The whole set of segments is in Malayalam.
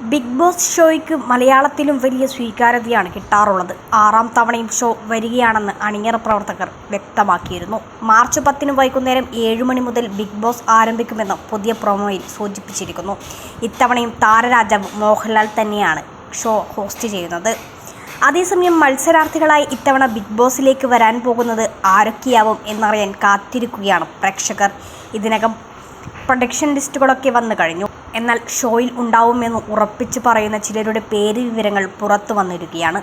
ബിഗ് ബോസ് ഷോയ്ക്ക് മലയാളത്തിലും വലിയ സ്വീകാര്യതയാണ് കിട്ടാറുള്ളത്. ആറാം തവണയും ഷോ വരികയാണെന്ന് അണിയറ പ്രവർത്തകർ വ്യക്തമാക്കിയിരുന്നു. മാർച്ച് പത്തിന് വൈകുന്നേരം ഏഴ് മണി മുതൽ ബിഗ് ബോസ് ആരംഭിക്കുമെന്ന് പുതിയ പ്രൊമോയിൽ സൂചിപ്പിച്ചിരിക്കുന്നു. ഇത്തവണയും താരരാജാവ് മോഹൻലാൽ തന്നെയാണ് ഷോ ഹോസ്റ്റ് ചെയ്യുന്നത്. അതേസമയം മത്സരാർത്ഥികളായി ഇത്തവണ ബിഗ് ബോസിലേക്ക് വരാൻ പോകുന്നത് ആരൊക്കെയാവും എന്നറിയാൻ കാത്തിരിക്കുകയാണ് പ്രേക്ഷകർ. ഇതിനകം പ്രൊഡക്ഷൻ ലിസ്റ്റുകളൊക്കെ വന്നു കഴിഞ്ഞു. എന്നാൽ ഷോയിൽ ഉണ്ടാവുമെന്ന് ഉറപ്പിച്ചു പറയുന്ന ചിലരുടെ പേര് വിവരങ്ങൾ പുറത്തു വന്നിരിക്കുകയാണ്.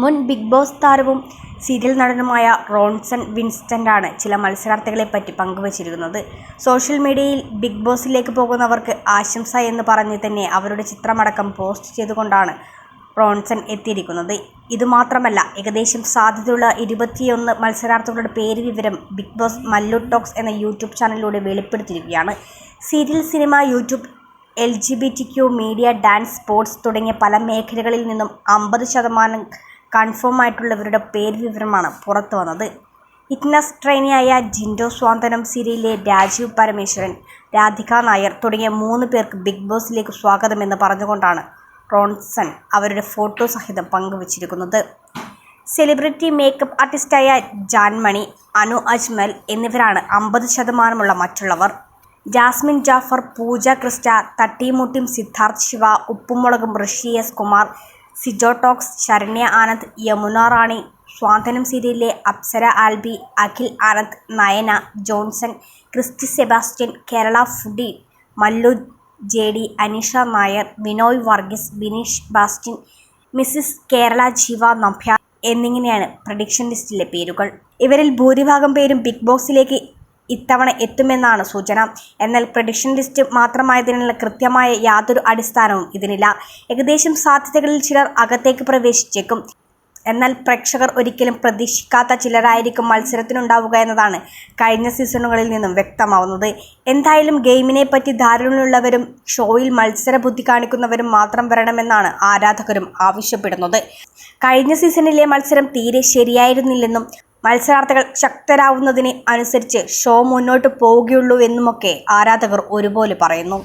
മുൻ ബിഗ് ബോസ് താരവും സീരിയൽ നടനുമായ റോൺസൺ വിൻസ്റ്റന്റാണ് ചില മത്സരാർത്ഥികളെ പറ്റി പങ്കുവച്ചിരിക്കുന്നത്. സോഷ്യൽ മീഡിയയിൽ ബിഗ് ബോസിലേക്ക് പോകുന്നവർക്ക് ആശംസ എന്ന് പറഞ്ഞ് തന്നെ അവരുടെ ചിത്രമടക്കം പോസ്റ്റ് ചെയ്തുകൊണ്ടാണ് റോൺസൺ എത്തിയിരിക്കുന്നത്. ഇതുമാത്രമല്ല ഏകദേശം സാധ്യതയുള്ള ഇരുപത്തിയൊന്ന് മത്സരാർത്ഥികളുടെ പേര് വിവരം ബിഗ് ബോസ് മല്ലു ടോക്സ് എന്ന യൂട്യൂബ് ചാനലിലൂടെ വെളിപ്പെടുത്തിയിരിക്കുകയാണ്. Serial cinema YouTube L G B T Q media dance sports തുടങ്ങിയ പല മേഖലകളിൽ നിന്നും അമ്പത് ശതമാനം കൺഫേം ആയിട്ടുള്ളവരുടെ പേര് വിവരമാണ് പുറത്തു വന്നത്. ഇറ്റ്നസ് ട്രെയിനിയായ ജിൻഡോ സ്വാന്തനം സീരിയലിലെ രാജീവ് പരമേശ്വരൻ രാധിക നായർ തുടങ്ങിയ മൂന്ന് പേർക്ക് ബിഗ് ബോസിലേക്ക് സ്വാഗതമെന്ന് പറഞ്ഞുകൊണ്ടാണ് റോൺസൺ അവരുടെ ഫോട്ടോ സഹിതം പങ്കുവച്ചിരിക്കുന്നത്. സെലിബ്രിറ്റി മേക്കപ്പ് ആർട്ടിസ്റ്റായ ജാൻമണി അനു അജ്മൽ എന്നിവരാണ് അമ്പത് ശതമാനമുള്ള മറ്റുള്ളവർ. ജാസ്മിൻ ജാഫർ പൂജ ക്രിസ്റ്റ തട്ടിമുട്ടിം സിദ്ധാർത്ഥ് ശിവ ഉപ്പുമുളകും ഋഷി എസ് കുമാർ സിജോടോക്സ് ശരണ്യ ആനന്ദ് യമുന റാണി സ്വാതന്ത്ര്യം സീരിയലിലെ Apsara Alby Akhil Anand Nayana Johnson Christy Sebastian Kerala foodie Mallu J D Anisha Nair Binoy Varghese Bineesh Bastin Mrs Kerala Jeeva Nabhya എന്നിങ്ങനെയാണ് പ്രഡിക്ഷൻ ലിസ്റ്റിലെ പേരുകൾ. ഇവരിൽ ഭൂരിഭാഗം പേരും ബിഗ് ബോസിലേക്ക് ഇത്തവണ എത്തുമെന്നാണ് സൂചന. എന്നാൽ പ്രഡിക്ഷൻ ലിസ്റ്റ് മാത്രമായതിനുള്ള കൃത്യമായ യാതൊരു അടിസ്ഥാനവും ഇതിനില്ല. ഏകദേശം സാധ്യതകളിൽ ചിലർ അകത്തേക്ക് പ്രവേശിച്ചേക്കും. എന്നാൽ പ്രേക്ഷകർ ഒരിക്കലും പ്രതീക്ഷിക്കാത്ത ചിലരായിരിക്കും മത്സരത്തിനുണ്ടാവുക എന്നതാണ് കഴിഞ്ഞ സീസണുകളിൽ നിന്നും വ്യക്തമാവുന്നത്. എന്തായാലും ഗെയിമിനെ പറ്റി ധാരണയുള്ളവരും ഷോയിൽ മത്സര ബുദ്ധി കാണിക്കുന്നവരും മാത്രം വരണമെന്നാണ് ആരാധകരും ആവശ്യപ്പെടുന്നത്. കഴിഞ്ഞ സീസണിലെ മത്സരം തീരെ ശരിയായിരുന്നില്ലെന്നും മത്സരാർത്ഥികൾ ശക്തരാവുന്നതിന് അനുസരിച്ച് ഷോ മുന്നോട്ട് പോവുകയുള്ളൂ എന്നുമൊക്കെ ആരാധകർ ഒരുപോലെ പറയുന്നു.